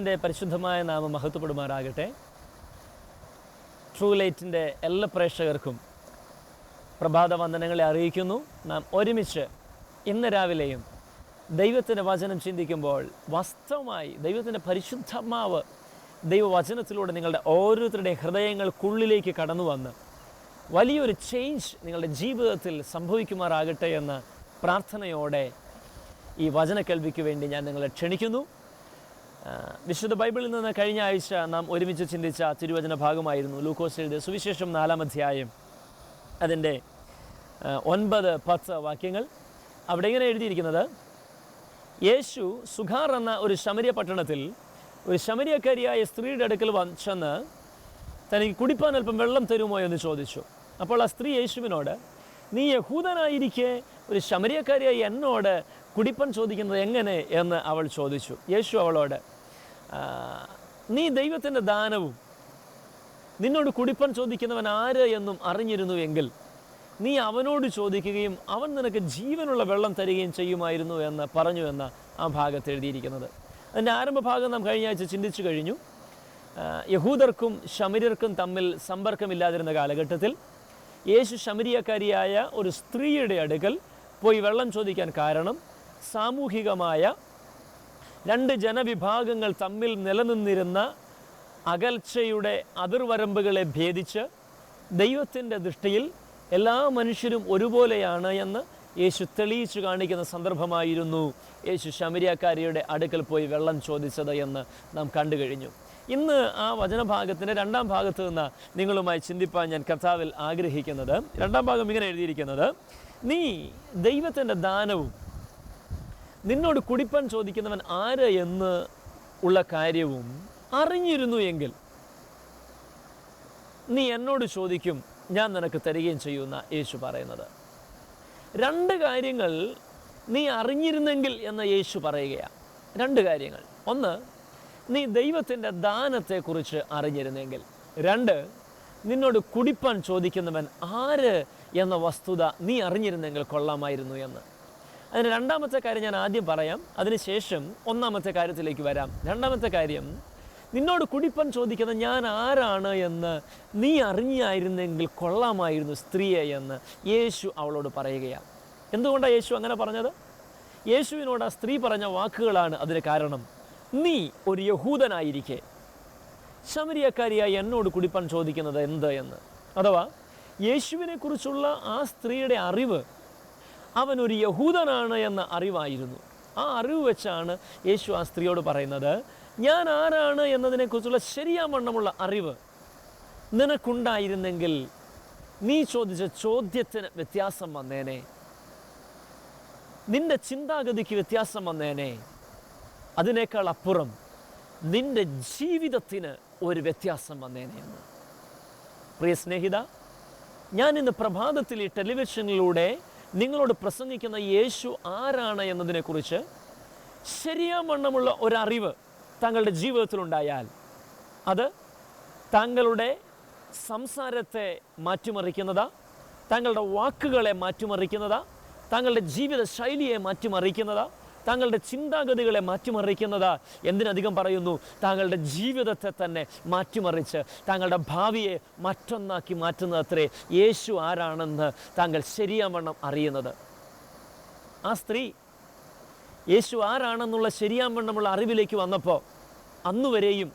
ദൈവത്തിന്റെ പരിശുദ്ധമായ നാമം മഹത്വപ്പെടുമാറാകട്ടെ. ട്രൂ ലൈറ്റിന്റെ എല്ലാ പ്രേക്ഷകർക്കും പ്രഭാത വന്ദനങ്ങളെ അറിയിക്കുന്നു. നാം ഒരുമിച്ച് ഇന്ന് രാവിലെയും ദൈവത്തിന്റെ വചനം ചിന്തിക്കുമ്പോൾ വാസ്തവമായി ദൈവത്തിന്റെ പരിശുദ്ധമാവ് ദൈവവചനത്തിലൂടെ നിങ്ങളുടെ ഓരോരുത്തരുടെയും ഹൃദയങ്ങൾക്കുള്ളിലേക്ക് കടന്നു വന്ന് വലിയൊരു ചേഞ്ച് നിങ്ങളുടെ ജീവിതത്തിൽ സംഭവിക്കുമാറാകട്ടെ എന്ന പ്രാർത്ഥനയോടെ ഈ വചന കേൾവിക്ക് വേണ്ടി ഞാൻ നിങ്ങളെ ക്ഷണിക്കുന്നു. വിശുദ്ധ ബൈബിളിൽ നിന്ന് കഴിഞ്ഞ ആഴ്ച നാം ഒരുമിച്ച് ചിന്തിച്ച തിരുവചന ഭാഗമായിരുന്നു ലൂക്കോസ് എഴുതിയ സുവിശേഷം നാലാം അധ്യായം. അതിന്റെ ഒൻപത് പത്ത് വാക്യങ്ങൾ. അവിടെ ഇങ്ങനെ എഴുതിയിരിക്കുന്നത് യേശു സുഖാർ എന്ന ഒരു ശമരിയ പട്ടണത്തിൽ ഒരു ശമരിയക്കാരിയായ സ്ത്രീയുടെ അടുക്കൽ വന്ന് തനിക്ക് കുടിപ്പാൻ അല്പം വെള്ളം തരുമോ എന്ന് ചോദിച്ചു. അപ്പോൾ ആ സ്ത്രീ യേശുവിനോട് നീ യഹൂദനായിരിക്കെ ഒരു ശമരിയക്കാരിയായി എന്നോട് കുടിപ്പൻ ചോദിക്കുന്നത് എങ്ങനെ എന്ന് അവൾ ചോദിച്ചു. യേശു അവളോട് നീ ദൈവത്തിന്റെ ദാനവും നിന്നോട് കുടിപ്പൻ ചോദിക്കുന്നവൻ ആര് എന്നും അറിഞ്ഞിരുന്നുവെങ്കിൽ നീ അവനോട് ചോദിക്കുകയും അവൻ നിനക്ക് ജീവനുള്ള വെള്ളം തരികയും ചെയ്യുമായിരുന്നു എന്ന് പറഞ്ഞു എന്ന ആ ഭാഗത്ത് എഴുതിയിരിക്കുന്നത്. അതിന്റെ ആരംഭഭാഗം നാം കഴിഞ്ഞ ആഴ്ച ചിന്തിച്ചു കഴിഞ്ഞു. യഹൂദർക്കും ശമര്യർക്കും തമ്മിൽ സമ്പർക്കമില്ലാതിരുന്ന കാലഘട്ടത്തിൽ യേശു ശമരിയക്കാരിയായ ഒരു സ്ത്രീയുടെ അടുക്കൽ പോയി വെള്ളം ചോദിക്കാൻ കാരണം സാമൂഹികമായ രണ്ട് ജനവിഭാഗങ്ങൾ തമ്മിൽ നിലനിന്നിരുന്ന അകൽച്ചയുടെ അതിർവരമ്പുകളെ ഭേദിച്ച് ദൈവത്തിന്റെ ദൃഷ്ടിയിൽ എല്ലാ മനുഷ്യരും ഒരുപോലെയാണ് എന്ന് യേശു തെളിയിച്ചു കാണിക്കുന്ന സന്ദർഭമായിരുന്നു. യേശു ശമരിയാക്കാരിയുടെ അടുക്കൽ പോയി വെള്ളം ചോദിച്ചത് എന്ന് നാം കണ്ടു കഴിഞ്ഞു. ഇന്ന് ആ വചനഭാഗത്തിന്റെ രണ്ടാം ഭാഗത്ത് നിന്ന് നിങ്ങളുമായി ചിന്തിപ്പാൻ ഞാൻ കർത്താവിൽ ആഗ്രഹിക്കുന്നത്. രണ്ടാം ഭാഗം ഇങ്ങനെ എഴുതിയിരിക്കുന്നത് നീ ദൈവത്തിന്റെ ദാനവും നിന്നോട് കുടിപ്പാൻ ചോദിക്കുന്നവൻ ആര് എന്ന് ഉള്ള കാര്യവും അറിഞ്ഞിരുന്നു എങ്കിൽ നീ എന്നോട് ചോദിക്കും ഞാൻ നിനക്ക് തരികയും ചെയ്യുന്ന യേശു പറയുന്നത്. രണ്ട് കാര്യങ്ങൾ നീ അറിഞ്ഞിരുന്നെങ്കിൽ എന്ന് യേശു പറയുകയാണ് രണ്ട് കാര്യങ്ങൾ. ഒന്ന് നീ ദൈവത്തിന്റെ ദാനത്തെക്കുറിച്ച് അറിഞ്ഞിരുന്നെങ്കിൽ. രണ്ട് നിന്നോട് കുടിപ്പാൻ ചോദിക്കുന്നവൻ ആര് എന്ന വസ്തുത നീ അറിഞ്ഞിരുന്നെങ്കിൽ കൊള്ളാമായിരുന്നു എന്ന്. അതിന് രണ്ടാമത്തെ കാര്യം ഞാൻ ആദ്യം പറയാം. അതിനുശേഷം ഒന്നാമത്തെ കാര്യത്തിലേക്ക് വരാം. രണ്ടാമത്തെ കാര്യം നിന്നോട് കുടിപ്പൻ ചോദിക്കുന്ന ഞാൻ ആരാണ് എന്ന് നീ അറിഞ്ഞായിരുന്നെങ്കിൽ കൊള്ളാമായിരുന്നു സ്ത്രീയെ എന്ന് യേശു അവളോട് പറയുകയാണ്. എന്തുകൊണ്ടാണ് യേശു അങ്ങനെ പറഞ്ഞത്? യേശുവിനോട് ആ സ്ത്രീ പറഞ്ഞ വാക്കുകളാണ് അതിന് കാരണം. നീ ഒരു യഹൂദനായിരിക്കെ. ശമരിയക്കാരിയായി എന്നോട് കുടിപ്പാൻ ചോദിക്കുന്നത് എന്ത് എന്ന്? അഥവാ യേശുവിനെക്കുറിച്ചുള്ള ആ സ്ത്രീയുടെ അറിവ് അവൻ ഒരു യഹൂദനാണ് എന്ന അറിവായിരുന്നു. ആ അറിവ് വെച്ചാണ് യേശു ആ സ്ത്രീയോട് പറയുന്നത് ഞാൻ ആരാണ് എന്നതിനെക്കുറിച്ചുള്ള ശരിയാവണ്ണമുള്ള അറിവ് നിനക്കുണ്ടായിരുന്നെങ്കിൽ നീ ചോദിച്ച ചോദ്യത്തിന് വ്യത്യാസം വന്നേനെ. നിന്റെ ചിന്താഗതിക്ക് വ്യത്യാസം വന്നേനെ. അതിനേക്കാൾ അപ്പുറം നിന്റെ ജീവിതത്തിന് ഒരു വ്യത്യാസം വന്നേനെ എന്ന്. പ്രിയ സ്നേഹിത ഞാൻ ഇന്ന് പ്രഭാതത്തിൽ ഈ ടെലിവിഷനിലൂടെ നിങ്ങളോട് പ്രസംഗിക്കുന്ന യേശു ആരാണ് എന്നതിനെക്കുറിച്ച് ശരിയാവണ്ണമുള്ള ഒരറിവ് താങ്കളുടെ ജീവിതത്തിലുണ്ടായാൽ അത് താങ്കളുടെ സംസാരത്തെ മാറ്റിമറിക്കുന്നതാ താങ്കളുടെ വാക്കുകളെ മാറ്റിമറിക്കുന്നതാ താങ്കളുടെ ജീവിത ശൈലിയെ മാറ്റിമറിക്കുന്നതാ താങ്കളുടെ ചിന്താഗതികളെ മാറ്റിമറിക്കുന്നതാ എന്തിനധികം പറയുന്നു? താങ്കളുടെ ജീവിതത്തെ തന്നെ മാറ്റിമറിച്ച് താങ്കളുടെ ഭാവിയെ മറ്റൊന്നാക്കി മാറ്റുന്നത് അത്രേ യേശു ആരാണെന്ന് താങ്കൾ ശരിയാവണ്ണം അറിയുന്നത്. ആ സ്ത്രീ യേശു ആരാണെന്നുള്ള ശരിയാവണ്ണമുള്ള അറിവിലേക്ക് വന്നപ്പോൾ അന്നുവരെയും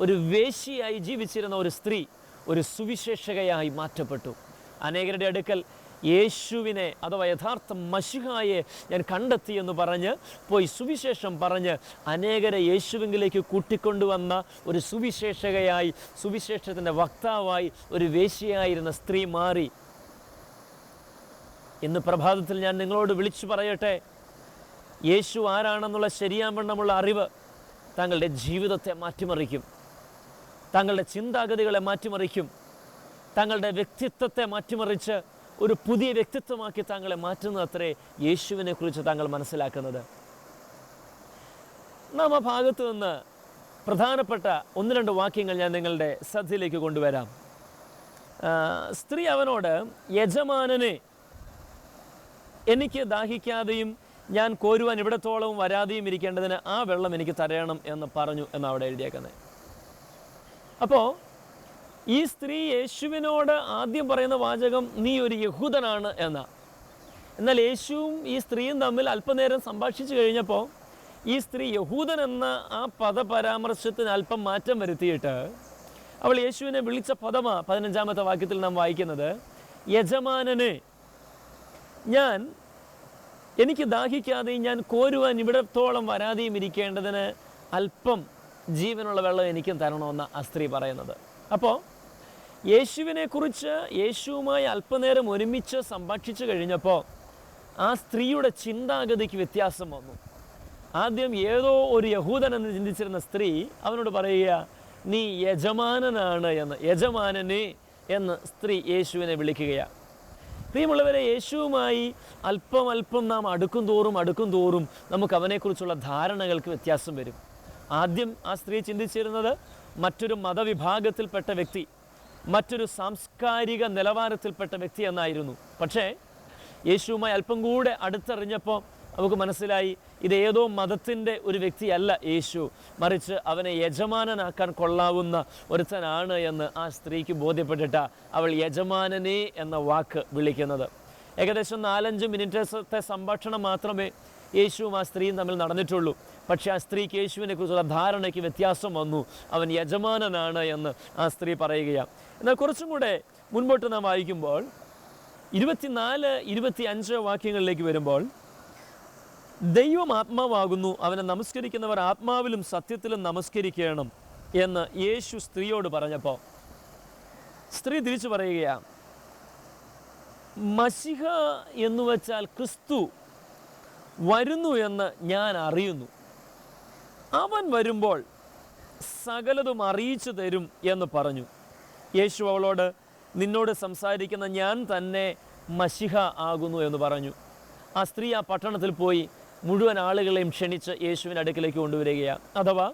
ഒരു വേശിയായി ജീവിച്ചിരുന്ന ഒരു സ്ത്രീ ഒരു സുവിശേഷകയായി മാറ്റപ്പെട്ടു. അനേകരുടെ അടുക്കൽ യേശുവിനെ അഥവാ യഥാർത്ഥ മഷിഹായെ ഞാൻ കണ്ടെത്തി എന്ന് പറഞ്ഞ് പോയി സുവിശേഷം പറഞ്ഞ് അനേകരെ യേശുവിങ്കിലേക്ക് കൂട്ടിക്കൊണ്ടുവന്ന ഒരു സുവിശേഷകയായി സുവിശേഷത്തിന്റെ വക്താവായി ഒരു വേശിയായിരുന്ന സ്ത്രീ മാറി. ഇന്ന് പ്രഭാതത്തിൽ ഞാൻ നിങ്ങളോട് വിളിച്ചു പറയട്ടെ. യേശു ആരാണെന്നുള്ള ശരിയാവണ്ണമുള്ള അറിവ് താങ്കളുടെ ജീവിതത്തെ മാറ്റിമറിക്കും. താങ്കളുടെ ചിന്താഗതികളെ മാറ്റിമറിക്കും. താങ്കളുടെ വ്യക്തിത്വത്തെ മാറ്റിമറിച്ച് ഒരു പുതിയ വ്യക്തിത്വമാക്കി താങ്കളെ മാറ്റുന്നത് അത്രേ യേശുവിനെ കുറിച്ച് താങ്കൾ മനസ്സിലാക്കുന്നത്. നാം ആ ഭാഗത്ത് നിന്ന് പ്രധാനപ്പെട്ട ഒന്ന് രണ്ട് വാക്യങ്ങൾ ഞാൻ നിങ്ങളുടെ ശ്രദ്ധയിലേക്ക് കൊണ്ടുവരാം. സ്ത്രീ അവനോട് യജമാനനെ എനിക്ക് ദാഹിക്കാതെയും ഞാൻ കോരുവാൻ ഇവിടത്തോളവും വരാതെയും ഇരിക്കേണ്ടതിന് ആ വെള്ളം എനിക്ക് തരയണം എന്ന് പറഞ്ഞു എന്ന് അവിടെ എഴുതിയേക്കുന്നത്. അപ്പോൾ ഈ സ്ത്രീ യേശുവിനോട് ആദ്യം പറയുന്ന വാചകം നീ ഒരു യഹൂദനാണ് എന്ന. എന്നാൽ യേശുവും ഈ സ്ത്രീയും തമ്മിൽ അല്പനേരം സംഭാഷിച്ചു കഴിഞ്ഞപ്പോൾ ഈ സ്ത്രീ യഹൂദൻ എന്ന ആ പദപരാമർശത്തിന് അല്പം മാറ്റം വരുത്തിയിട്ട് അവൾ യേശുവിനെ വിളിച്ച പദമാ പതിനഞ്ചാമത്തെ വാക്യത്തിൽ നാം വായിക്കുന്നത് യജമാനനെ ഞാൻ എനിക്ക് ദാഹിക്കാതെയും ഞാൻ കോരുവാൻ ഇവിടത്തോളം വരാതെയും ഇരിക്കേണ്ടതിന് അല്പം ജീവനുള്ള വെള്ളം എനിക്കും തരണമെന്ന ആ സ്ത്രീ പറയുന്നത്. അപ്പോൾ യേശുവിനെക്കുറിച്ച് യേശുവുമായി അല്പനേരം ഒരുമിച്ച് സംഭാഷിച്ചു കഴിഞ്ഞപ്പോൾ ആ സ്ത്രീയുടെ ചിന്താഗതിക്ക് വ്യത്യാസം വന്നു. ആദ്യം ഏതോ ഒരു യഹൂദൻ എന്ന് ചിന്തിച്ചിരുന്ന സ്ത്രീ അവനോട് പറയുക നീ യജമാനനാണ് എന്ന് യജമാനനെ എന്ന് സ്ത്രീ യേശുവിനെ വിളിക്കുകയാണ് പ്രിയമുള്ളവരെ യേശുവുമായി അല്പം അല്പം നാം അടുക്കും തോറും അടുക്കും തോറും നമുക്ക് അവനെക്കുറിച്ചുള്ള ധാരണകൾക്ക് വ്യത്യാസം വരും. ആദ്യം ആ സ്ത്രീ ചിന്തിച്ചിരുന്നത് മറ്റൊരു മതവിഭാഗത്തിൽപ്പെട്ട വ്യക്തി മറ്റൊരു സാംസ്കാരിക നിലവാരത്തിൽപ്പെട്ട വ്യക്തി എന്നായിരുന്നു. പക്ഷേ യേശുവുമായി അല്പം കൂടെ അടുത്തെറിഞ്ഞപ്പോൾ നമുക്ക് മനസ്സിലായി ഇത് ഏതോ മതത്തിന്റെ ഒരു വ്യക്തിയല്ല യേശു. മറിച്ച് അവനെ യജമാനനാക്കാൻ കൊള്ളാവുന്ന ഒരുത്തനാണ് എന്ന് ആ സ്ത്രീക്ക് ബോധ്യപ്പെട്ടിട്ട അവൾ യജമാനനെ എന്ന വാക്ക് വിളിക്കുന്നത്. ഏകദേശം നാലഞ്ച് മിനിറ്റത്തെ സംഭാഷണം മാത്രമേ യേശുവും ആ സ്ത്രീയും തമ്മിൽ നടന്നിട്ടുള്ളൂ. പക്ഷേ ആ സ്ത്രീക്ക് യേശുവിനെ കുറിച്ചുള്ള ധാരണയ്ക്ക് വ്യത്യാസം വന്നു. അവൻ യജമാനനാണ് എന്ന് ആ സ്ത്രീ പറയുകയാണ്. എന്നാൽ കുറച്ചും കൂടെ മുൻപോട്ട് നാം വായിക്കുമ്പോൾ ഇരുപത്തിനാല് ഇരുപത്തി അഞ്ച് വാക്യങ്ങളിലേക്ക് വരുമ്പോൾ ദൈവം ആത്മാവാകുന്നു അവനെ നമസ്കരിക്കുന്നവർ ആത്മാവിലും സത്യത്തിലും നമസ്കരിക്കണം എന്ന് യേശു സ്ത്രീയോട് പറഞ്ഞപ്പോൾ സ്ത്രീ തിരിച്ചു പറയുകയാണ് മഷിഹ എന്ന് വെച്ചാൽ ക്രിസ്തു വരുന്നു എന്ന് ഞാൻ അറിയുന്നു. അവൻ വരുമ്പോൾ സകലതും അറിയിച്ചു തരും എന്ന് പറഞ്ഞു. യേശു അവളോട് നിന്നോട് സംസാരിക്കുന്ന ഞാൻ തന്നെ മഷിഹ ആകുന്നു എന്ന് പറഞ്ഞു. ആ സ്ത്രീ ആ പട്ടണത്തിൽ പോയി മുഴുവൻ ആളുകളെയും ക്ഷണിച്ച് യേശുവിന്റെ അടുക്കിലേക്ക് കൊണ്ടുവരികയാണ്. അഥവാ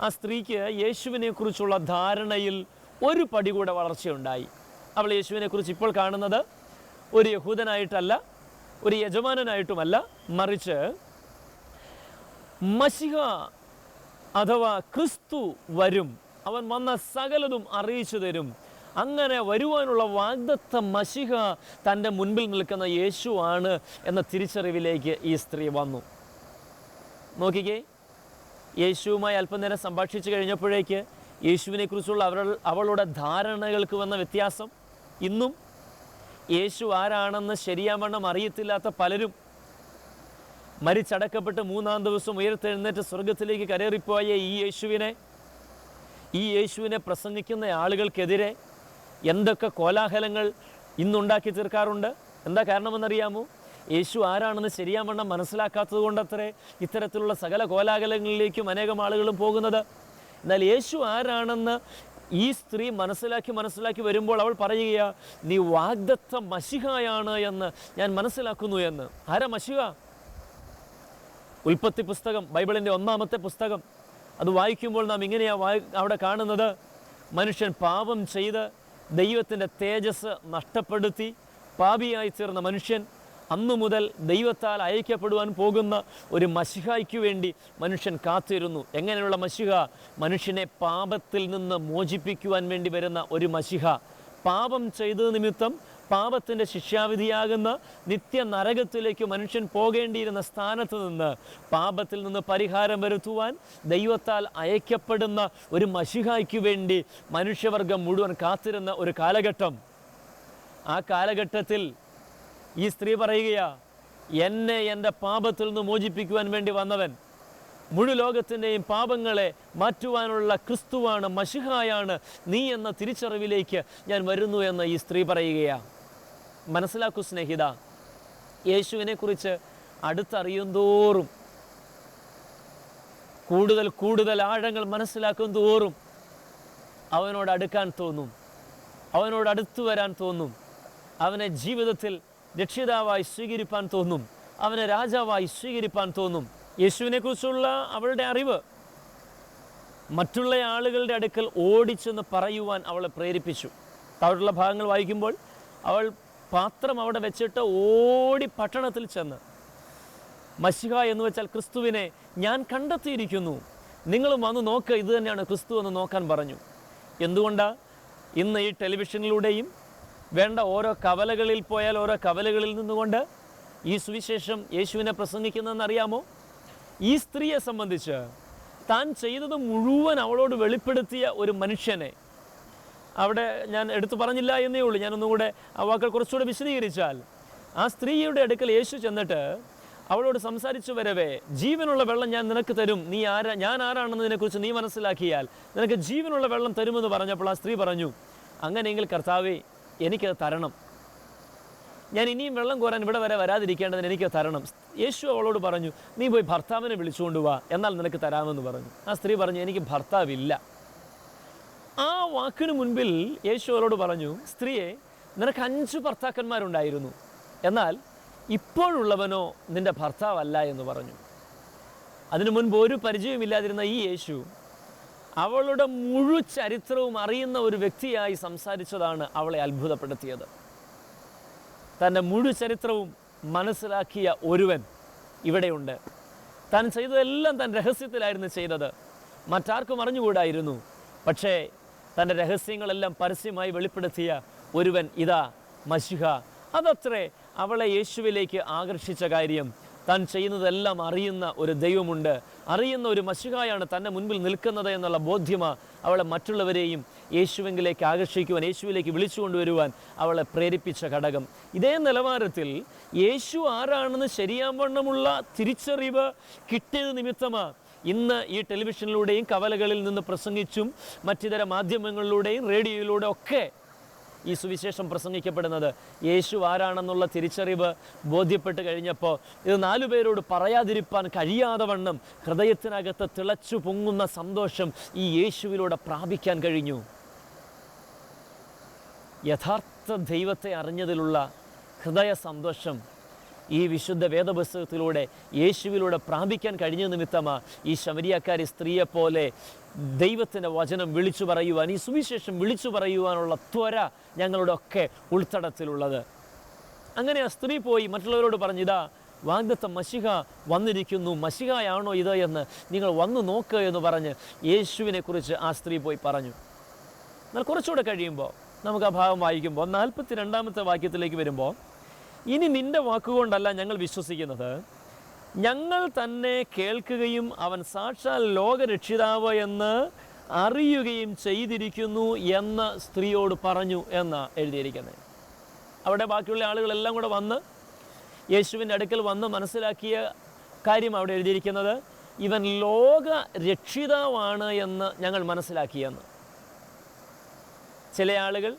ആ സ്ത്രീക്ക് യേശുവിനെക്കുറിച്ചുള്ള ധാരണയിൽ ഒരു പടി കൂടെ വളർച്ചയുണ്ടായി. അവൾ യേശുവിനെക്കുറിച്ച് ഇപ്പോൾ കാണുന്നത് ഒരു യഹൂദനായിട്ടല്ല ഒരു യജമാനനായിട്ടുമല്ല മറിച്ച് മഷിഹ അഥവാ ക്രിസ്തു വരും. അവൻ വന്ന സകലതും അറിയിച്ചു തരും. അങ്ങനെ വരുവാനുള്ള വാഗ്ദത്ത മഷിഹ തന്റെ മുൻപിൽ നിൽക്കുന്ന യേശുവാണ് എന്ന തിരിച്ചറിവിലേക്ക് ഈ സ്ത്രീ വന്നു. നോക്കിക്കേ യേശുവുമായി അല്പനേരം സംഭാഷിച്ചു കഴിഞ്ഞപ്പോഴേക്ക് യേശുവിനെക്കുറിച്ചുള്ള അവൾ അവളുടെ ധാരണകൾക്ക് വന്ന വ്യത്യാസം ഇന്നും യേശു ആരാണെന്ന് ശരിയാവണ്ണം അറിയത്തില്ലാത്ത പലരും മരിച്ചടക്കപ്പെട്ട് മൂന്നാം ദിവസം ഉയർത്തെഴുന്നേറ്റ് സ്വർഗത്തിലേക്ക് കരേറിപ്പോയ ഈ യേശുവിനെ ഈ യേശുവിനെ പ്രസംഗിക്കുന്ന ആളുകൾക്കെതിരെ എന്തൊക്കെ കോലാഹലങ്ങൾ ഇന്നുണ്ടാക്കി തീർക്കാറുണ്ട്? എന്താ കാരണമെന്നറിയാമോ? യേശു ആരാണെന്ന് ശരിയാവണ്ണം മനസ്സിലാക്കാത്തത് കൊണ്ടത്രേ ഇത്തരത്തിലുള്ള സകല കോലാഹലങ്ങളിലേക്കും അനേകം ആളുകളും പോകുന്നത്. എന്നാൽ യേശു ആരാണെന്ന് ഈ സ്ത്രീ മനസ്സിലാക്കി മനസ്സിലാക്കി വരുമ്പോൾ അവൾ പറയുകയാ നീ വാഗ്ദത്ത മഷിഹയാണ് എന്ന് ഞാൻ മനസ്സിലാക്കുന്നു എന്ന്. ആരാ മഷിഹ? ഉൽപ്പത്തി പുസ്തകം ബൈബിളിന്റെ ഒന്നാമത്തെ പുസ്തകം. അത് വായിക്കുമ്പോൾ നാം ഇങ്ങനെയാണ് വായി അവിടെ കാണുന്നത് മനുഷ്യൻ പാപം ചെയ്ത് ദൈവത്തിന്റെ തേജസ് നഷ്ടപ്പെടുത്തി പാപിയായി തീർന്ന മനുഷ്യൻ അന്നു മുതൽ ദൈവത്താൽ അയക്കപ്പെടുവാൻ പോകുന്ന ഒരു മഷിഹായ്ക്ക് വേണ്ടി മനുഷ്യൻ കാത്തിരുന്നു. എങ്ങനെയുള്ള മഷിഹ? മനുഷ്യനെ പാപത്തിൽ നിന്ന് മോചിപ്പിക്കുവാൻ വേണ്ടി വരുന്ന ഒരു മഷിഹ. പാപം ചെയ്തത് നിമിത്തം പാപത്തിന്റെ ശിക്ഷാവിധിയാകുന്ന നിത്യ നരകത്തിലേക്ക് മനുഷ്യൻ പോകേണ്ടിയിരുന്ന സ്ഥാനത്ത് നിന്ന് പാപത്തിൽ നിന്ന് പരിഹാരം വരുത്തുവാൻ ദൈവത്താൽ അയക്കപ്പെടുന്ന ഒരു മഷിഹായ്ക്ക് വേണ്ടി മനുഷ്യവർഗം മുഴുവൻ കാത്തിരുന്ന ഒരു കാലഘട്ടം. ആ കാലഘട്ടത്തിൽ ഈ സ്ത്രീ പറയുകയാ എന്നെ എന്റെ പാപത്തിൽ നിന്ന് മോചിപ്പിക്കുവാൻ വേണ്ടി വന്നവൻ മുഴു ലോകത്തിന്റെയും പാപങ്ങളെ മാറ്റുവാനുള്ള ക്രിസ്തുവാണ് മഷിഹായാണ്. നീ എന്ന തിരിച്ചറിവിലേക്ക് ഞാൻ വരുന്നു എന്ന് ഈ സ്ത്രീ പറയുകയാ. മനസ്സിലാക്കൂ സ്നേഹിത യേശുവിനെക്കുറിച്ച് അടുത്തറിയും തോറും കൂടുതൽ കൂടുതൽ ആഴങ്ങൾ മനസ്സിലാക്കും തോറും അവനോട് അടുക്കാൻ തോന്നും അവനോട് അടുത്തു വരാൻ തോന്നും അവനെ ജീവിതത്തിൽ രക്ഷിതാവായി സ്വീകരിപ്പാൻ തോന്നും. അവനെ രാജാവായി സ്വീകരിപ്പാൻ തോന്നും. യേശുവിനെക്കുറിച്ചുള്ള അവളുടെ അറിവ്. മറ്റുള്ള ആളുകളുടെ അടുക്കൽ ഓടിച്ചെന്ന് പറയുവാൻ അവളെ പ്രേരിപ്പിച്ചു. അവരുടെ ഭാഗങ്ങൾ വായിക്കുമ്പോൾ അവൾ പാത്രം അവിടെ വെച്ചിട്ട് ഓടി പട്ടണത്തിൽ ചെന്ന് മഷിഹ എന്ന് വെച്ചാൽ ക്രിസ്തുവിനെ ഞാൻ കണ്ടെത്തിയിരിക്കുന്നു. നിങ്ങളും വന്ന് നോക്കുക ഇത് തന്നെയാണ് ക്രിസ്തു എന്ന് നോക്കാൻ പറഞ്ഞു. എന്തുകൊണ്ടാണ് ഇന്ന് ഈ ടെലിവിഷനിലൂടെയും വേണ്ട ഓരോ കവലകളിൽ പോയാൽ ഓരോ കവലകളിൽ നിന്നുകൊണ്ട് ഈ സുവിശേഷം യേശുവിനെ പ്രസംഗിക്കുന്നതെന്ന് അറിയാമോ? ഈ സ്ത്രീയെ സംബന്ധിച്ച് താൻ ചെയ്തത് മുഴുവൻ അവളോട് വെളിപ്പെടുത്തിയ ഒരു മനുഷ്യനെ. അവിടെ ഞാൻ എടുത്തു പറഞ്ഞില്ല എന്നേ ഉള്ളൂ. ഞാനൊന്നുകൂടെ ആ വാക്കൾ കുറച്ചുകൂടെ വിശദീകരിച്ചാൽ ആ സ്ത്രീയുടെ അടുക്കൽ യേശു ചെന്നിട്ട് അവളോട് സംസാരിച്ചു വരവേ ജീവനുള്ള വെള്ളം ഞാൻ നിനക്ക് തരും. നീ ആരാ ഞാൻ ആരാണെന്നതിനെക്കുറിച്ച് നീ മനസ്സിലാക്കിയാൽ നിനക്ക് ജീവനുള്ള വെള്ളം തരുമെന്ന് പറഞ്ഞപ്പോൾ ആ സ്ത്രീ പറഞ്ഞു അങ്ങനെയെങ്കിൽ കർത്താവേ എനിക്കത് തരണം. ഞാൻ ഇനിയും വെള്ളം കോരാൻ ഇവിടെ വരെ വരാതിരിക്കേണ്ടതിന് എനിക്ക് തരണം. യേശു അവളോട് പറഞ്ഞു നീ പോയി ഭർത്താവിനെ വിളിച്ചുകൊണ്ട് വാ എന്നാൽ നിനക്ക് തരാമെന്ന് പറഞ്ഞു. ആ സ്ത്രീ പറഞ്ഞു എനിക്ക് ഭർത്താവില്ല. ആ വാക്കിന് മുൻപിൽ യേശു അവളോട് പറഞ്ഞു സ്ത്രീയെ നിനക്ക് അഞ്ച് ഭർത്താക്കന്മാരുണ്ടായിരുന്നു. എന്നാൽ ഇപ്പോഴുള്ളവനോ നിന്റെ ഭർത്താവല്ല എന്ന് പറഞ്ഞു. അതിനു മുൻപ് ഒരു പരിചയമില്ലാതിരുന്ന ഈ യേശു അവളുടെ മുഴു ചരിത്രവും അറിയുന്ന ഒരു വ്യക്തിയായി സംസാരിച്ചതാണ് അവളെ അത്ഭുതപ്പെടുത്തിയത്. തന്റെ മുഴു ചരിത്രവും മനസ്സിലാക്കിയ ഒരുവൻ ഇവിടെയുണ്ട്. താൻ ചെയ്തതെല്ലാം താൻ രഹസ്യത്തിലായിരുന്നു ചെയ്തത്. മറ്റാർക്കും അറിഞ്ഞുകൂടായിരുന്നു. പക്ഷേ തന്റെ രഹസ്യങ്ങളെല്ലാം പരസ്യമായി വെളിപ്പെടുത്തിയ ഒരുവൻ ഇതാ മഷിഹ അതത്രേ അവളെ യേശുവിലേക്ക് ആകർഷിച്ച കാര്യം താൻ ചെയ്യുന്നതെല്ലാം അറിയുന്ന ഒരു ദൈവമുണ്ട്. അറിയുന്ന ഒരു മഷിഹായാണ് തന്റെ മുൻപിൽ നിൽക്കുന്നത് എന്നുള്ള ബോധ്യമ അവളെ മറ്റുള്ളവരെയും യേശുവിലേക്ക് ആകർഷിക്കുവാൻ യേശുവിലേക്ക് വിളിച്ചു കൊണ്ടുവരുവാൻ അവളെ പ്രേരിപ്പിച്ച ഘടകം. ഇതേ നിലവാരത്തിൽ യേശു ആരാണെന്ന് ശരിയാവണ്ണമുള്ള തിരിച്ചറിവ് കിട്ടിയത് നിമിത്തമാ ഇന്ന് ഈ ടെലിവിഷനിലൂടെയും കവലകളിൽ നിന്ന് പ്രസംഗിച്ചും മറ്റിതര മാധ്യമങ്ങളിലൂടെയും റേഡിയോയിലൂടെ ഒക്കെ ഈ സുവിശേഷം പ്രസംഗിക്കപ്പെടുന്നത്. യേശു ആരാണെന്നുള്ള തിരിച്ചറിവ് ബോധ്യപ്പെട്ട് കഴിഞ്ഞപ്പോൾ ഇത് നാലു പേരോട് പറയാതിരിപ്പാൻ കഴിയാതെ വണ്ണം ഹൃദയത്തിനകത്ത് തിളച്ചു പൊങ്ങുന്ന സന്തോഷം ഈ യേശുവിലൂടെ പ്രാപിക്കാൻ കഴിഞ്ഞു. യഥാർത്ഥ ദൈവത്തെ അറിഞ്ഞതിലുള്ള ഹൃദയ സന്തോഷം ഈ വിശുദ്ധ വേദപുസ്തകത്തിലൂടെ യേശുവിലൂടെ പ്രാപിക്കാൻ കഴിഞ്ഞ നിമിത്തമാ ഈ ശമരിയാക്കാരി സ്ത്രീയെപ്പോലെ ദൈവത്തിന്റെ വചനം വിളിച്ചു പറയുവാൻ ഈ സുവിശേഷം വിളിച്ചു പറയുവാനുള്ള ത്വര ഞങ്ങളുടെ ഒക്കെ ഉൾത്തടത്തിലുള്ളത്. അങ്ങനെ ആ സ്ത്രീ പോയി മറ്റുള്ളവരോട് പറഞ്ഞു ഇതാ വാഗ്ദത്ത മഷിക വന്നിരിക്കുന്നു. മഷികയാണോ ഇത് എന്ന് നിങ്ങൾ വന്നു നോക്കുക എന്ന് പറഞ്ഞ് യേശുവിനെ കുറിച്ച് ആ സ്ത്രീ പോയി പറഞ്ഞു. എന്നാൽ കുറച്ചുകൂടെ കഴിയുമ്പോൾ നമുക്ക് ആ ഭാഗം വായിക്കുമ്പോൾ നാൽപ്പത്തി രണ്ടാമത്തെ വാക്യത്തിലേക്ക് വരുമ്പോൾ ഇനി നിന്റെ വാക്കുകൊണ്ടല്ല ഞങ്ങൾ വിശ്വസിക്കുന്നത്. ഞങ്ങൾ തന്നെ കേൾക്കുകയും അവൻ സാക്ഷാൽ ലോകരക്ഷിതാവ് എന്ന് അറിയുകയും ചെയ്തിരിക്കുന്നു എന്ന് സ്ത്രീയോട് പറഞ്ഞു എന്നാണ് എഴുതിയിരിക്കുന്നത്. അവിടെ ബാക്കിയുള്ള ആളുകളെല്ലാം കൂടെ വന്ന് യേശുവിന്റെ അടുക്കൽ വന്ന് മനസ്സിലാക്കിയ കാര്യം അവിടെ എഴുതിയിരിക്കുന്നത്. ഇവൻ ലോക രക്ഷിതാവാണ് എന്ന് ഞങ്ങൾ മനസ്സിലാക്കിയെന്ന്. ചില ആളുകൾ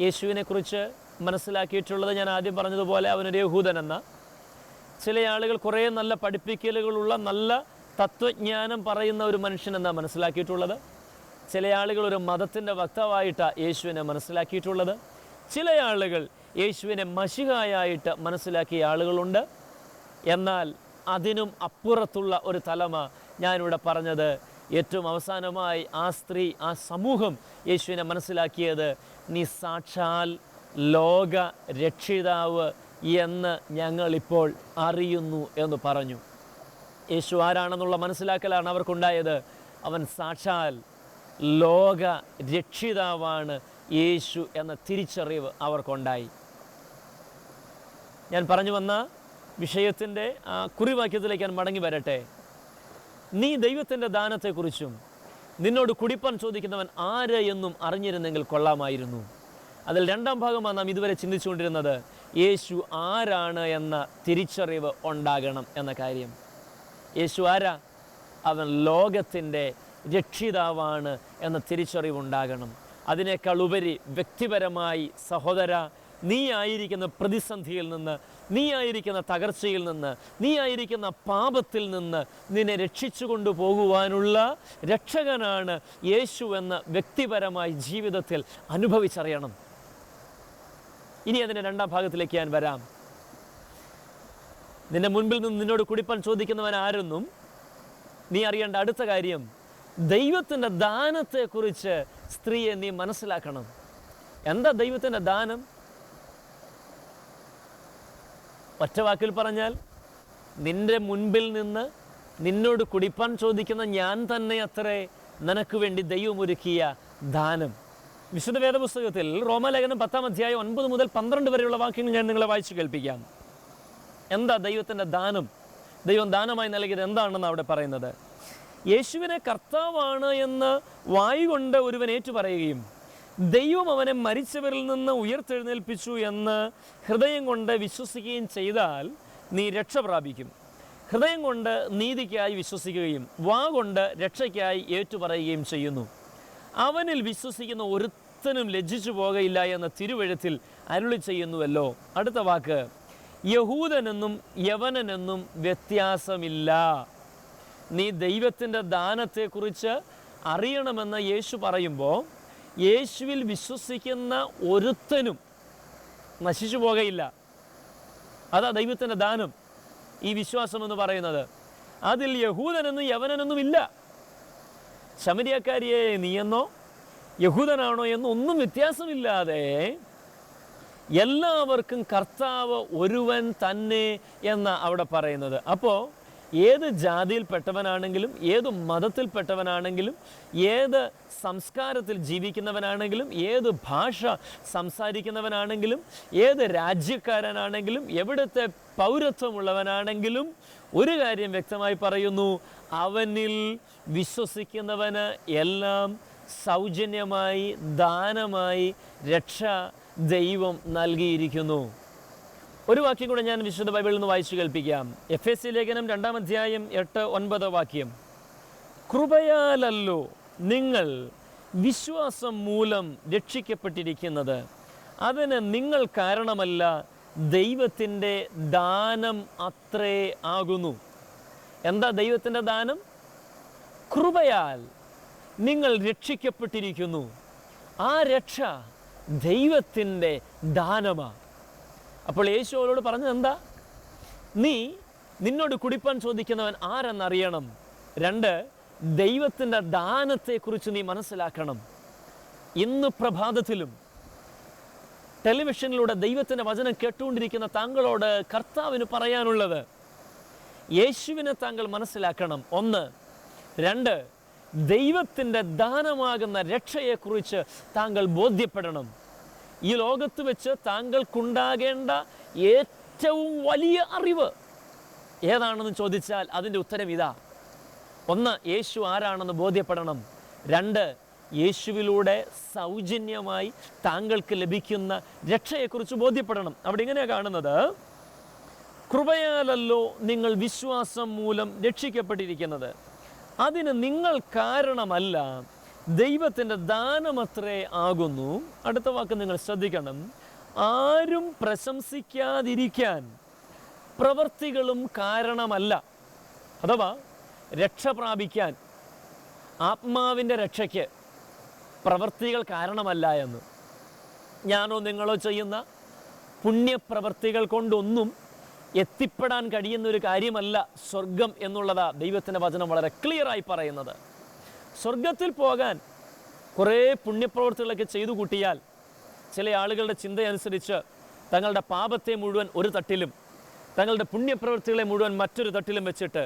യേശുവിനെക്കുറിച്ച് മനസ്സിലാക്കിയിട്ടുള്ളത് ഞാൻ ആദ്യം പറഞ്ഞതുപോലെ അവനൊരു യഹൂദൻ എന്ന. ചില ആളുകൾ കുറേ നല്ല പഠിപ്പിക്കലുകളുള്ള നല്ല തത്വജ്ഞാനം പറയുന്ന ഒരു മനുഷ്യനെന്നാണ് മനസ്സിലാക്കിയിട്ടുള്ളത്. ചില ആളുകൾ ഒരു മതത്തിന്റെ വക്താവായിട്ടാണ് യേശുവിനെ മനസ്സിലാക്കിയിട്ടുള്ളത്. ചില ആളുകൾ യേശുവിനെ മഷികായായിട്ട് മനസ്സിലാക്കിയ ആളുകളുണ്ട്. എന്നാൽ അതിനും അപ്പുറത്തുള്ള ഒരു തലമ ഞാനിവിടെ പറഞ്ഞത് ഏറ്റവും അവസാനമായി ആ സ്ത്രീ ആ സമൂഹം യേശുവിനെ മനസ്സിലാക്കിയത്. നീ സാക്ഷാൽ ലോക രക്ഷിതാവ് എന്ന് ഞങ്ങളിപ്പോൾ അറിയുന്നു എന്ന് പറഞ്ഞു. യേശു ആരാണെന്നുള്ള മനസ്സിലാക്കലാണ് അവർക്കുണ്ടായത്. അവൻ സാക്ഷാൽ ലോക രക്ഷിതാവാണ് യേശു എന്ന തിരിച്ചറിവ് അവർക്കുണ്ടായി. ഞാൻ പറഞ്ഞു വന്ന വിഷയത്തിന്റെ ആ കുറിവാക്യത്തിലേക്ക് ഞാൻ മടങ്ങി വരട്ടെ. നീ ദൈവത്തിന്റെ ദാനത്തെക്കുറിച്ചും നിന്നോട് കുടിപ്പാൻ ചോദിക്കുന്നവൻ ആര് എന്നും അറിഞ്ഞിരുന്നെങ്കിൽ കൊള്ളാമായിരുന്നു. അതിൽ രണ്ടാം ഭാഗമാണ് നാം ഇതുവരെ ചിന്തിച്ചുകൊണ്ടിരുന്നത്. യേശു ആരാണ് എന്ന തിരിച്ചറിവ് ഉണ്ടാകണം എന്ന കാര്യം. യേശു ആരാ? അവൻ ലോകത്തിന്റെ രക്ഷിതാവാണ് എന്ന തിരിച്ചറിവുണ്ടാകണം അതിനേക്കാൾ ഉപരി വ്യക്തിപരമായി സഹോദര നീ ആയിരിക്കുന്ന പ്രതിസന്ധിയിൽ നിന്ന് നീ ആയിരിക്കുന്ന തകർച്ചയിൽ നിന്ന് നീ ആയിരിക്കുന്ന പാപത്തിൽ നിന്ന് നിന്നെ രക്ഷിച്ചു കൊണ്ടുപോകുവാനുള്ള രക്ഷകനാണ് യേശു എന്ന വ്യക്തിപരമായി ജീവിതത്തിൽ അനുഭവിച്ചറിയണം. ഇനി അതിന്റെ രണ്ടാം ഭാഗത്തിലേക്ക് ഞാൻ വരാം. നിന്റെ മുൻപിൽ നിന്ന് നിന്നോട് കുടിപ്പാൻ ചോദിക്കുന്നവൻ ആരെന്നും നീ അറിയേണ്ട അടുത്ത കാര്യം ദൈവത്തിന്റെ ദാനത്തെക്കുറിച്ച് സ്ത്രീയെ നീ മനസ്സിലാക്കണം. എന്താ ദൈവത്തിന്റെ ദാനം? ഒറ്റ വാക്കിൽ പറഞ്ഞാൽ നിന്റെ മുൻപിൽ നിന്ന് നിന്നോട് കുടിപ്പാൻ ചോദിക്കുന്ന ഞാൻ തന്നെ അത്രേ നിനക്ക് വേണ്ടി ദൈവമൊരുക്കിയ ദാനം. വിശുദ്ധ വേദപുസ്തകത്തിൽ റോമലേഖനം പത്താം അധ്യായം ഒൻപത് മുതൽ പന്ത്രണ്ട് വരെയുള്ള വാക്യങ്ങൾ ഞാൻ നിങ്ങളെ വായിച്ചു കേൾപ്പിക്കാം. എന്താ ദൈവത്തിന്റെ ദാനം? ദൈവം ദാനമായി നൽകിയത് എന്താണെന്ന് അവിടെ പറയുന്നത്? യേശുവിനെ കർത്താവാണ് എന്ന് വായുകൊണ്ട് ഒരുവൻ ഏറ്റുപറയുകയും ദൈവം അവനെ മരിച്ചവരിൽ നിന്ന് ഉയർത്തെഴുന്നേൽപ്പിച്ചു എന്ന് ഹൃദയം കൊണ്ട് വിശ്വസിക്കുകയും ചെയ്താൽ നീ രക്ഷ പ്രാപിക്കും. ഹൃദയം കൊണ്ട് നീതിക്കായി വിശ്വസിക്കുകയും വാ കൊണ്ട് രക്ഷയ്ക്കായി ഏറ്റുപറയുകയും ചെയ്യുന്നു. അവനിൽ വിശ്വസിക്കുന്ന ഒരുത്തനും ലജ്ജിച്ചു പോകയില്ല എന്ന തിരുവഴുത്തിൽ അരുളി ചെയ്യുന്നുവല്ലോ. അടുത്ത വാക്ക്. യഹൂദനെന്നും യവനനെന്നും വ്യത്യാസമില്ല. നീ ദൈവത്തിന്റെ ദാനത്തെക്കുറിച്ച് അറിയണമെന്ന് യേശു പറയുമ്പോൾ യേശുവിൽ വിശ്വസിക്കുന്ന ഒരുത്തനും നശിച്ചു പോകയില്ല. അതാ ദൈവത്തിന്റെ ദാനം ഈ വിശ്വാസം എന്ന് പറയുന്നത്. അതിൽ യഹൂദനെന്നും യവനനൊന്നുമില്ല. ശമരിയക്കാരിയെ നീയെന്നോ യഹൂദനാണോ എന്നൊന്നും വ്യത്യാസമില്ലാതെ എല്ലാവർക്കും കർത്താവ് ഒരുവൻ തന്നെ എന്ന അവിടെ പറയുന്നത്. അപ്പോൾ ഏത് ജാതിയിൽപ്പെട്ടവനാണെങ്കിലും ഏത് മതത്തിൽപ്പെട്ടവനാണെങ്കിലും ഏത് സംസ്കാരത്തിൽ ജീവിക്കുന്നവനാണെങ്കിലും ഏത് ഭാഷ സംസാരിക്കുന്നവനാണെങ്കിലും ഏത് രാജ്യക്കാരനാണെങ്കിലും എവിടുത്തെ പൗരത്വമുള്ളവനാണെങ്കിലും ഒരു കാര്യം വ്യക്തമായി പറയുന്നു അവനിൽ വിശ്വസിക്കുന്നവന് എല്ലാം സൗജന്യമായി ദാനമായി രക്ഷ ദൈവം നൽകിയിരിക്കുന്നു. ഒരു വാക്യം കൂടെ ഞാൻ വിശുദ്ധ ബൈബിളിൽ നിന്ന് വായിച്ചു കേൾപ്പിക്കാം. എഫ് എസ് സി ലേഖനം രണ്ടാം അധ്യായം എട്ട് ഒൻപത് വാക്യം. കൃപയാലല്ലോ നിങ്ങൾ വിശ്വാസം മൂലം രക്ഷിക്കപ്പെട്ടിരിക്കുന്നത്. അതിന് നിങ്ങൾ കാരണമല്ല ദൈവത്തിന്റെ ദാനം അത്രേ ആകുന്നു. എന്താ ദൈവത്തിന്റെ ദാനം? കൃപയാൽ നിങ്ങൾ രക്ഷിക്കപ്പെട്ടിരിക്കുന്നു. ആ രക്ഷ ദൈവത്തിന്റെ ദാനമാണ് അപ്പോൾ യേശു അവരോട് പറഞ്ഞത് എന്താ? നീ നിന്നോട് കുടിപ്പാൻ ചോദിക്കുന്നവൻ ആരെന്നറിയണം? രണ്ട് ദൈവത്തിന്റെ ദാനത്തെക്കുറിച്ച് നീ മനസ്സിലാക്കണം. ഇന്ന് പ്രഭാതത്തിലും ടെലിവിഷനിലൂടെ ദൈവത്തിന്റെ വചനം കേട്ടുകൊണ്ടിരിക്കുന്ന താങ്കളോട് കർത്താവിന് പറയാനുള്ളത് യേശുവിനെ താങ്കൾ മനസ്സിലാക്കണം. ഒന്ന് രണ്ട് ദൈവത്തിന്റെ ദാനമാകുന്ന രക്ഷയെക്കുറിച്ച് താങ്കൾ ബോധ്യപ്പെടണം. ഈ ലോകത്ത് വെച്ച് താങ്കൾക്കുണ്ടാകേണ്ട ഏറ്റവും വലിയ അറിവ് ഏതാണെന്ന് ചോദിച്ചാൽ അതിന്റെ ഉത്തരം ഇതാ. ഒന്ന് യേശു ആരാണെന്ന് ബോധ്യപ്പെടണം. രണ്ട് യേശുവിലൂടെ സൗജന്യമായി താങ്കൾക്ക് ലഭിക്കുന്ന രക്ഷയെക്കുറിച്ച് ബോധ്യപ്പെടണം. അവിടെ ഇങ്ങനെയാണ് കാണുന്നത്? കൃപയാലല്ലോ നിങ്ങൾ വിശ്വാസം മൂലം രക്ഷിക്കപ്പെട്ടിരിക്കുന്നത്. അതിന് നിങ്ങൾ കാരണമല്ല ദൈവത്തിന്റെ ദാനമത്രേ ആകുന്നു. അടുത്ത വാക്ക് നിങ്ങൾ ശ്രദ്ധിക്കണം. ആരും പ്രശംസിക്കാതിരിക്കാൻ പ്രവൃത്തികളും കാരണമല്ല. അഥവാ രക്ഷ പ്രാപിക്കാൻ ആത്മാവിന്റെ രക്ഷയ്ക്ക് പ്രവൃത്തികൾ കാരണമല്ല എന്ന്. ഞാനോ നിങ്ങളോ ചെയ്യുന്ന പുണ്യപ്രവൃത്തികൾ കൊണ്ടൊന്നും എത്തിപ്പെടാൻ കഴിയുന്ന ഒരു കാര്യമല്ല സ്വർഗം എന്നുള്ളതാ ദൈവത്തിന്റെ വചനം വളരെ ക്ലിയറായി പറയുന്നത്. സ്വർഗത്തിൽ പോകാൻ കുറേ പുണ്യപ്രവർത്തികളൊക്കെ ചെയ്തു കൂട്ടിയാൽ ചില ആളുകളുടെ ചിന്തയനുസരിച്ച് തങ്ങളുടെ പാപത്തെ മുഴുവൻ ഒരു തട്ടിലും തങ്ങളുടെ പുണ്യപ്രവർത്തികളെ മുഴുവൻ മറ്റൊരു തട്ടിലും വെച്ചിട്ട്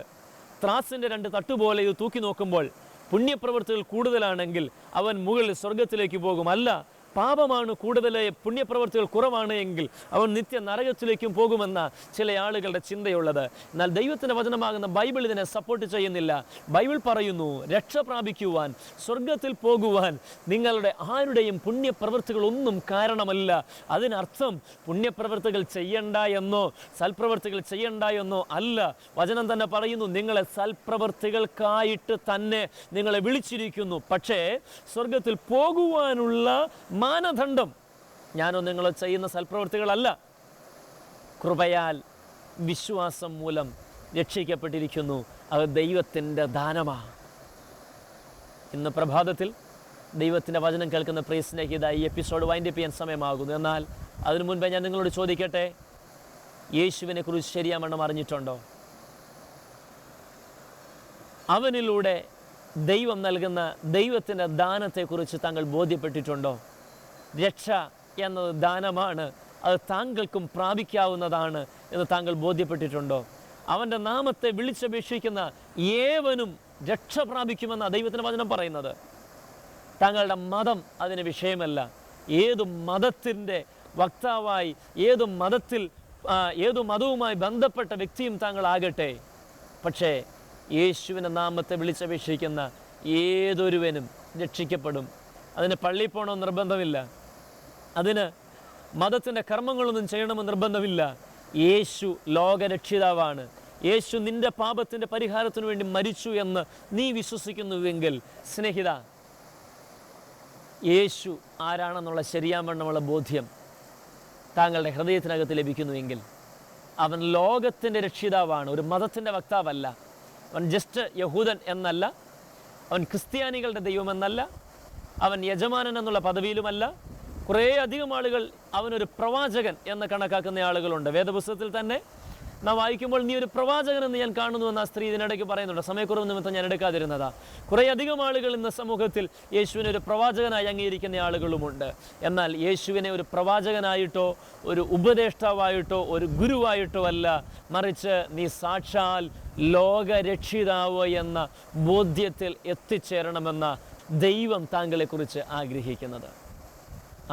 ത്രാസിന്റെ രണ്ട് തട്ടുപോലെ ഇത് തൂക്കി നോക്കുമ്പോൾ പുണ്യപ്രവർത്തികൾ കൂടുതലാണെങ്കിൽ അവൻ മുകളിൽ സ്വർഗത്തിലേക്ക് പോകും. അല്ല പാപമാണ് കൂടുതൽ പുണ്യപ്രവർത്തികൾ കുറവാണ് എങ്കിൽ അവൻ നിത്യ നരകത്തിലേക്കും പോകുമെന്ന ചില ആളുകളുടെ ചിന്തയുള്ളത്. എന്നാൽ ദൈവത്തിന്റെ വചനമാകുന്ന ബൈബിൾ ഇതിനെ സപ്പോർട്ട് ചെയ്യുന്നില്ല. ബൈബിൾ പറയുന്നു രക്ഷ പ്രാപിക്കുവാൻ സ്വർഗത്തിൽ പോകുവാൻ നിങ്ങളുടെ ആരുടെയും പുണ്യപ്രവൃത്തികളൊന്നും കാരണമല്ല. അതിനർത്ഥം പുണ്യപ്രവൃത്തികൾ ചെയ്യണ്ട എന്നോ സൽപ്രവൃത്തികൾ ചെയ്യണ്ട എന്നോ അല്ല. വചനം തന്നെ പറയുന്നു നിങ്ങളെ സൽപ്രവൃത്തികൾക്കായിട്ട് തന്നെ നിങ്ങളെ വിളിച്ചിരിക്കുന്നു. പക്ഷേ സ്വർഗത്തിൽ പോകുവാനുള്ള മാനദണ്ഡം. ഞാനോ നിങ്ങളോ ചെയ്യുന്ന സൽപ്രവൃത്തികളല്ല കൃപയാൽ വിശ്വാസം മൂലം രക്ഷിക്കപ്പെട്ടിരിക്കുന്നു. അത് ദൈവത്തിന്റെ ദാനമാണ് ഇന്ന് പ്രഭാതത്തിൽ ദൈവത്തിന്റെ വചനം കേൾക്കുന്ന പ്രിയ സ്നേഹിത ഈ എപ്പിസോഡ് വൈൻഡപ്പ് ചെയ്യാൻ സമയമാകുന്നു. എന്നാൽ അതിനു മുൻപേ ഞാൻ നിങ്ങളോട് ചോദിക്കട്ടെ? യേശുവിനെ കുറിച്ച് ശരിയാമണ്ണം അറിഞ്ഞിട്ടുണ്ടോ? അവനിലൂടെ ദൈവം നൽകുന്ന ദൈവത്തിന്റെ ദാനത്തെക്കുറിച്ച് താങ്കൾ ബോധ്യപ്പെട്ടിട്ടുണ്ടോ? രക്ഷ എന്നത് ദാനമാണ്. അത് താങ്കൾക്കും പ്രാപിക്കാവുന്നതാണ് എന്ന് താങ്കൾ ബോധ്യപ്പെട്ടിട്ടുണ്ടോ? അവന്റെ നാമത്തെ വിളിച്ചപേക്ഷിക്കുന്ന ഏവനും രക്ഷ പ്രാപിക്കുമെന്ന ദൈവത്തിന്റെ വചനം പറയുന്നത്. താങ്കളുടെ മതം അതിന് വിഷയമല്ല. ഏതു മതത്തിന്റെ വക്താവായി ഏതു മതത്തിൽ ഏതു മതവുമായി ബന്ധപ്പെട്ട വ്യക്തിയും താങ്കളാകട്ടെ. പക്ഷേ യേശുവിന്റെ നാമത്തെ വിളിച്ചപേക്ഷിക്കുന്ന ഏതൊരുവനും രക്ഷിക്കപ്പെടും. അതിന് പള്ളിയിൽ പോകണമെന്ന് നിർബന്ധമില്ല. അതിന് മതത്തിന്റെ കർമ്മങ്ങളൊന്നും ചെയ്യണമെന്ന് നിർബന്ധമില്ല. യേശു ലോകരക്ഷിതാവാണ്. യേശു നിന്റെ പാപത്തിന്റെ പരിഹാരത്തിനു വേണ്ടി മരിച്ചു എന്ന് നീ വിശ്വസിക്കുന്നുവെങ്കിൽ സ്നേഹിത യേശു ആരാണെന്നുള്ള ശരിയാവണ്ണമുള്ള ബോധ്യം താങ്കളുടെ ഹൃദയത്തിനകത്ത് ലഭിക്കുന്നുവെങ്കിൽ അവൻ ലോകത്തിന്റെ രക്ഷിതാവാണ് ഒരു മതത്തിന്റെ വക്താവല്ല. അവൻ ജസ്റ്റ് യഹൂദൻ എന്നല്ല അവൻ ക്രിസ്ത്യാനികളുടെ ദൈവമെന്നല്ല അവൻ യജമാനൻ എന്നുള്ള പദവിയിലുമല്ല കുറേ അധികം ആളുകൾ അവനൊരു പ്രവാചകൻ എന്ന് കണക്കാക്കുന്ന ആളുകളുണ്ട്. വേദപുസ്തകത്തിൽ തന്നെ നാം വായിക്കുമ്പോൾ നീ ഒരു പ്രവാചകൻ എന്ന് ഞാൻ കാണുന്നു എന്ന് ആ സ്ത്രീ ഇതിനിടയ്ക്ക് പറയുന്നുണ്ട്. സമയക്കുറവ് നിമിത്തം ഞാൻ എടുക്കാതിരുന്നതാ. കുറേ അധികം ആളുകൾ ഇന്ന് സമൂഹത്തിൽ യേശുവിനെ ഒരു പ്രവാചകനായി അംഗീകരിക്കുന്ന ആളുകളുമുണ്ട്. എന്നാൽ യേശുവിനെ ഒരു പ്രവാചകനായിട്ടോ ഒരു ഉപദേഷ്ടാവായിട്ടോ ഒരു ഗുരുവായിട്ടോ അല്ല മറിച്ച് നീ സാക്ഷാൽ ലോകരക്ഷിതാവ് എന്ന ബോധ്യത്തിൽ എത്തിച്ചേരണമെന്ന ദൈവം താങ്കളെക്കുറിച്ച് ആഗ്രഹിക്കുന്നത്.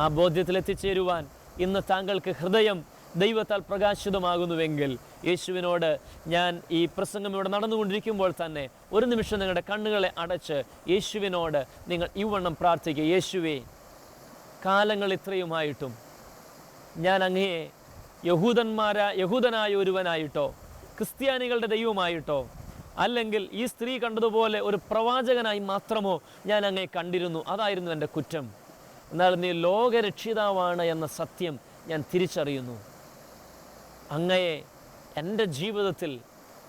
ആ ബോധ്യത്തിലെത്തിച്ചേരുവാൻ ഇന്ന് താങ്കൾക്ക് ഹൃദയം ദൈവത്താൽ പ്രകാശിതമാകുന്നുവെങ്കിൽ യേശുവിനോട് ഞാൻ ഈ പ്രസംഗം ഇവിടെ നടന്നുകൊണ്ടിരിക്കുമ്പോൾ തന്നെ ഒരു നിമിഷം നിങ്ങളുടെ കണ്ണുകളെ അടച്ച് യേശുവിനോട് നിങ്ങൾ ഇവണ്ണം പ്രാർത്ഥിക്കുക. യേശുവേ കാലങ്ങൾ ഇത്രയുമായിട്ടും ഞാൻ അങ്ങയെ യഹൂദന്മാര യഹൂദനായ ഒരുവനായിട്ടോ ക്രിസ്ത്യാനികളുടെ ദൈവമായിട്ടോ അല്ലെങ്കിൽ ഈ സ്ത്രീ കണ്ടതുപോലെ ഒരു പ്രവാചകനായി മാത്രമോ ഞാൻ അങ്ങയെ കണ്ടിരുന്നു. അതായിരുന്നു എന്റെ കുറ്റം. എന്നാൽ നീ ലോകരക്ഷിതാവാണ് എന്ന സത്യം ഞാൻ തിരിച്ചറിയുന്നു. അങ്ങയെ എന്റെ ജീവിതത്തിൽ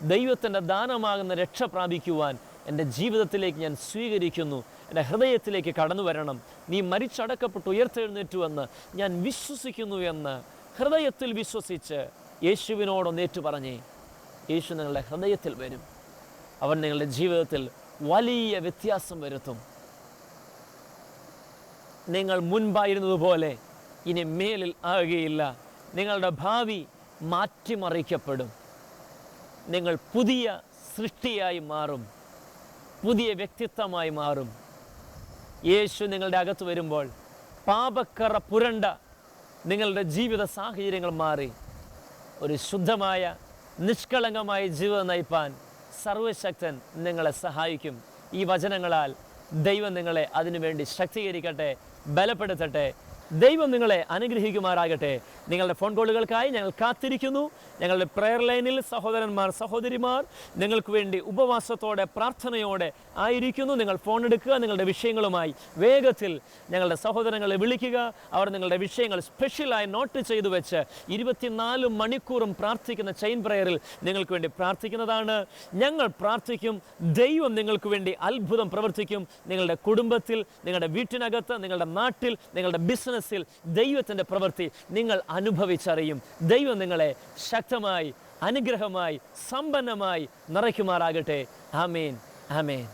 ദൈവത്തിന്റെ ദാനമാകുന്ന രക്ഷ പ്രാപിക്കുവാൻ എന്റെ ജീവിതത്തിലേക്ക് ഞാൻ സ്വീകരിക്കുന്നു. എന്റെ ഹൃദയത്തിലേക്ക് കടന്നു വരണം. നീ മരിച്ചടക്കപ്പെട്ട് ഉയർത്തെഴുന്നേറ്റുവെന്ന് ഞാൻ വിശ്വസിക്കുന്നു എന്ന് ഹൃദയത്തിൽ വിശ്വസിച്ച് യേശുവിനോട് ഏറ്റു പറഞ്ഞേ. യേശു നിങ്ങളുടെ ഹൃദയത്തിൽ വരും. അവൻ നിങ്ങളുടെ ജീവിതത്തിൽ വലിയ വ്യത്യാസം വരുത്തും. നിങ്ങൾ മുൻപായിരുന്നതുപോലെ ഇനി മേലിൽ ആകുകയില്ല. നിങ്ങളുടെ ഭാവി മാറ്റിമറിക്കപ്പെടും. നിങ്ങൾ പുതിയ സൃഷ്ടിയായി മാറും. പുതിയ വ്യക്തിത്വമായി മാറും. യേശു നിങ്ങളുടെ അകത്ത് വരുമ്പോൾ പാപക്കറ പുരണ്ട നിങ്ങളുടെ ജീവിത സാഹചര്യങ്ങൾ മാറി. ഒരു ശുദ്ധമായ നിഷ്കളങ്കമായ ജീവിതം നയിപ്പാൻ സർവശക്തൻ നിങ്ങളെ സഹായിക്കും. ഈ വചനങ്ങളാൽ ദൈവം നിങ്ങളെ അതിനുവേണ്ടി ശക്തീകരിക്കട്ടെ. ബലപ്പെടുത്തട്ടെ. ദൈവം നിങ്ങളെ അനുഗ്രഹിക്കുമാറാകട്ടെ. നിങ്ങളുടെ ഫോൺ കോളുകൾക്കായി ഞങ്ങൾ കാത്തിരിക്കുന്നു. ഞങ്ങളുടെ പ്രെയർ ലൈനിൽ സഹോദരന്മാർ സഹോദരിമാർ നിങ്ങൾക്ക് വേണ്ടി ഉപവാസത്തോടെ പ്രാർത്ഥനയോടെ ആയിരിക്കുന്നു. നിങ്ങൾ ഫോൺ എടുക്കുക നിങ്ങളുടെ വിഷയങ്ങളുമായി വേഗത്തിൽ ഞങ്ങളുടെ സഹോദരങ്ങളെ വിളിക്കുക. അവർ നിങ്ങളുടെ വിഷയങ്ങൾ സ്പെഷ്യലായി നോട്ട് ചെയ്തു വെച്ച് ഇരുപത്തിനാല് മണിക്കൂറും പ്രാർത്ഥിക്കുന്ന ചെയിൻ പ്രെയറിൽ നിങ്ങൾക്ക് വേണ്ടി പ്രാർത്ഥിക്കുന്നതാണ്. ഞങ്ങൾ പ്രാർത്ഥിക്കും. ദൈവം നിങ്ങൾക്ക് വേണ്ടി അത്ഭുതം പ്രവർത്തിക്കും. നിങ്ങളുടെ കുടുംബത്തിൽ നിങ്ങളുടെ വീട്ടിനകത്ത് നിങ്ങളുടെ നാട്ടിൽ നിങ്ങളുടെ ബിസിനസ്സിൽ ദൈവത്തിന്റെ പ്രവൃത്തി നിങ്ങൾ അനുഭവിച്ചറിയും. ദൈവം നിങ്ങളെ ശക്തമായി അനുഗ്രഹമായി സമ്പന്നമായി നിറയ്ക്കുമാറാകട്ടെ. ആമേൻ. ആമേൻ.